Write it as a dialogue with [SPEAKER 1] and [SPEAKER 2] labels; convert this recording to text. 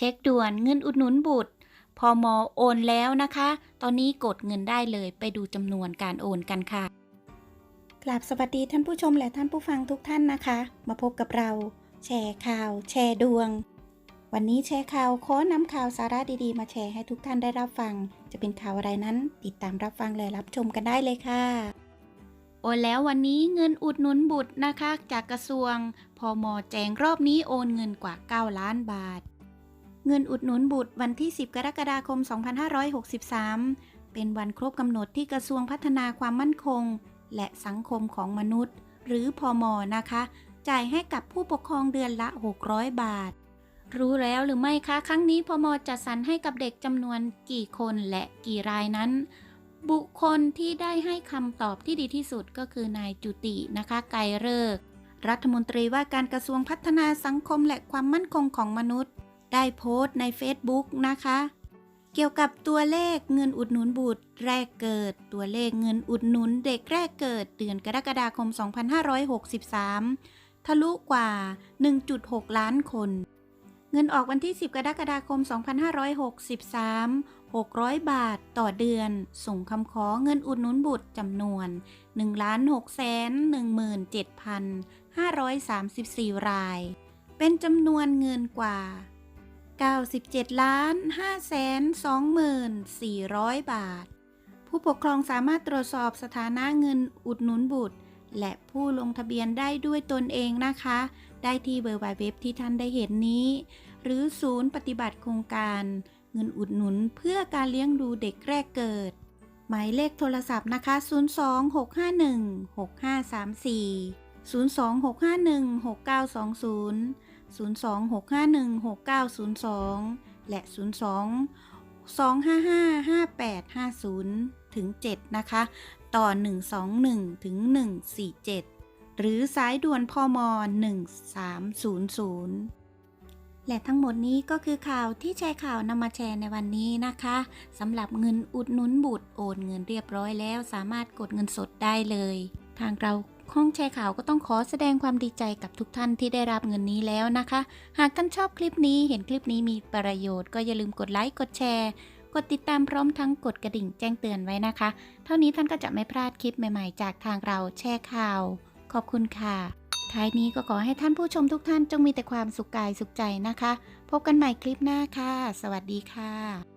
[SPEAKER 1] เช็คด่วนเงินอุดหนุนบุตรพอมอโอนแล้วนะคะ ตอนนี้กดเงินได้เลยไปดูจำนวนการโอนกันค่ะ กราบสวัสดีท่านผู้ชมและท่านผู้ฟังทุกท่านนะคะ มาพบกับเรา แชร์ข่าว แชร์ดวง วันนี้แชร์ข่าวขอนำข่าวสาระดีๆ มาแชร์ให้ทุกท่านได้รับฟัง จะเป็นข่าวอะไรนั้น ติดตามรับฟังและรับชมกันได้เลยค่ะ โอนแล้ววันนี้เงินอุดหนุนบุตรนะคะ จากกระทรวงพอมอแจงรอบนี้โอนเงินกว่า 9 ล้านบาท เงินอุดหนุนบุตรวันที่ 10 กรกฎาคม 2563 เป็นวันครบกำหนดที่กระทรวงพัฒนาความมั่นคง และสังคมของมนุษย์ หรือพอมอนะคะ จ่ายให้กับผู้ปกครองเดือนละ 600 บาท รู้แล้วหรือไม่คะ ครั้งนี้พอมอจัดสรรให้กับเด็กจำนวนกี่คนและกี่รายนั้น บุคคลที่ได้ให้คำตอบที่ดีที่สุดก็คือนายจุตินะคะ ไกรเลิกรัฐมนตรีว่าการกระทรวงพัฒนาสังคมและความมั่นคงของมนุษย์ ได้โพสต์ใน Facebook นะคะ เกี่ยวกับตัวเลขเงินอุดหนุนบุตรแรกเกิด ตัวเลขเงินอุดหนุนเด็กแรกเกิดเดือนกรกฎาคม 2563 ทะลุกว่า 1.6 ล้านคน เงินออกวันที่ 10 กรกฎาคม 2563 600 บาทต่อเดือน ส่งคำขอเงินอุดหนุนบุตรจำนวน 1,617,534 ราย เป็นจำนวนเงินกว่า 97ล้าน5แสน24,000 บาท ผู้ปกครองสามารถตรวจสอบสถานะเงินอุดหนุนบุตร และผู้ลงทะเบียนได้ด้วยตนเองนะคะ ได้ที่เบอร์ไเว็บที่ท่านได้เห็นนี้ หรือศูนย์ปฏิบัติโครงการเงินอุดหนุนเพื่อการเลี้ยงดูเด็กแรกเกิด หมายเลขโทรศัพท์นะคะ 026516534 026516920 026516902 และ 02 2555850 ถึง 7 นะคะ ต่อ 121 ถึง 147 หรือสายด่วนพม 1300และทั้งหมดนี้ก็คือข่าวที่แชร์ข่าวนำมาแชร์ในวันนี้นะคะสำหรับเงินอุดหนุนบุตรโอนเงินเรียบร้อยแล้ว สามารถกดเงินสดได้เลย ทางเรา ห้องแชร์ข่าวก็ต้องขอแสดงความดีใจกับทุกท่านที่ได้รับเงินนี้แล้วนะคะ หากท่านชอบคลิปนี้เห็นคลิปนี้มีประโยชน์ก็อย่าลืมกดไลค์กดแชร์ กดติดตามพร้อมทั้งกดกระดิ่งแจ้งเตือนไว้นะคะ เท่านี้ท่านก็จะไม่พลาดคลิปใหม่ๆ จากทางเราแชร์ข่าว ขอบคุณค่ะ ท้ายนี้ก็ขอให้ท่านผู้ชมทุกท่านจงมีแต่ความสุขกายสุขใจนะคะ พบกันใหม่คลิปหน้าค่ะ สวัสดีค่ะ